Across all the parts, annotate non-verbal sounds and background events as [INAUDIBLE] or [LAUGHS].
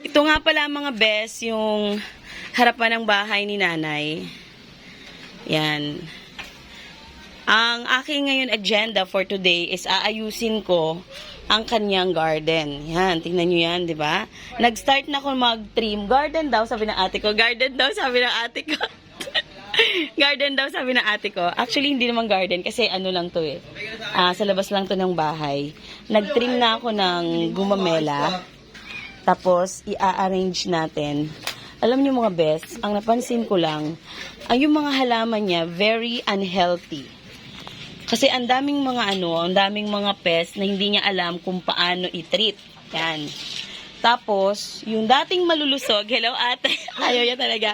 Ito nga pala mga best, yung harapan ng bahay ni nanay. Yan. Ang aking ngayon agenda for today is aayusin ko ang kanyang garden. Yan, tingnan nyo yan, di ba? Nag-start na ako mag-trim. Garden daw, sabi ng ate ko. Garden daw, sabi ng ate ko. [LAUGHS] garden daw, sabi ng ate ko. Actually, hindi naman garden kasi ano lang to eh. Ah, sa labas lang to ng bahay. Nag-trim na ako ng gumamela. Tapos, i-arrange natin. Alam niyo mga best, ang napansin ko lang, ang yung mga halaman niya, very unhealthy. Kasi ang daming mga ano, ang daming mga pest na hindi niya alam kung paano i-treat. Yan. Tapos, yung dating malulusog, [LAUGHS] hello ate, [LAUGHS] ayaw niya talaga.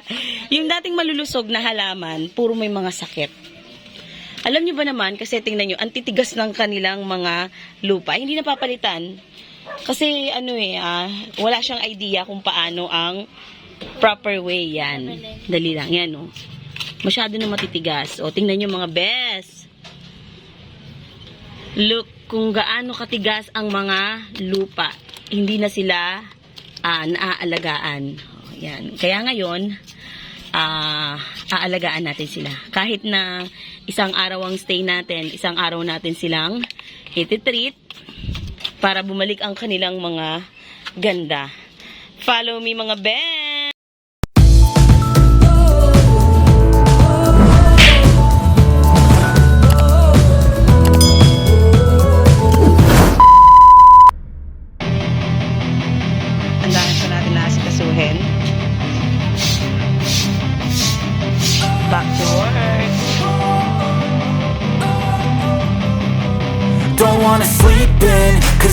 Yung dating malulusog na halaman, puro may mga sakit. Alam niyo ba naman, kasi tingnan niyo, ang titigas ng kanilang mga lupa, hindi napapalitan. Kasi ano eh, ah, wala siyang idea kung paano ang proper way yan. Dali lang, yan oh. Masyado na matitigas. O, tingnan niyo mga best. Look kung gaano katigas ang mga lupa. Hindi na sila ah, naaalagaan. Yan. Kaya ngayon, ah, aalagaan natin sila. Kahit na isang araw ang stay natin, isang araw natin silang ititreat para bumalik ang kanilang mga ganda. Follow me mga ben! Don't wanna sleep in,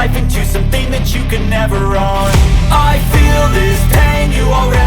life into something that you can never own. I feel this pain, you already